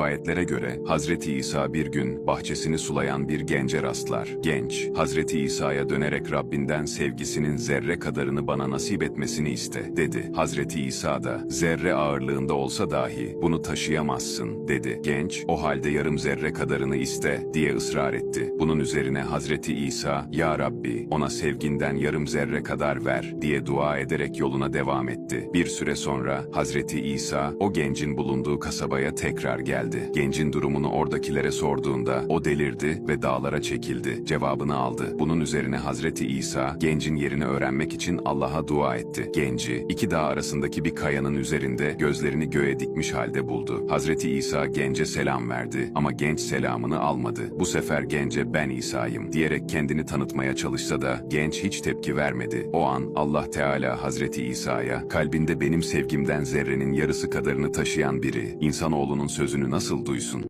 Rivayetlere göre Hazreti İsa bir gün bahçesini sulayan bir gence rastlar. Genç, Hazreti İsa'ya dönerek Rabbinden sevgisinin zerre kadarını bana nasip etmesini iste, dedi. Hazreti İsa da, zerre ağırlığında olsa dahi bunu taşıyamazsın, dedi. Genç, o halde yarım zerre kadarını iste, diye ısrar etti. Bunun üzerine Hazreti İsa, Ya Rabbi, ona sevginden yarım zerre kadar ver, diye dua ederek yoluna devam etti. Bir süre sonra Hazreti İsa, o gencin bulunduğu kasabaya tekrar geldi. Gencin durumunu oradakilere sorduğunda o delirdi ve dağlara çekildi. Cevabını aldı. Bunun üzerine Hazreti İsa gencin yerini öğrenmek için Allah'a dua etti. Genci iki dağ arasındaki bir kayanın üzerinde gözlerini göğe dikmiş halde buldu. Hazreti İsa gence selam verdi ama genç selamını almadı. Bu sefer gence ben İsa'yım diyerek kendini tanıtmaya çalışsa da genç hiç tepki vermedi. O an Allah Teala Hazreti İsa'ya kalbinde benim sevgimden zerrenin yarısı kadarını taşıyan biri insanoğlunun sözünü nasıl duysun?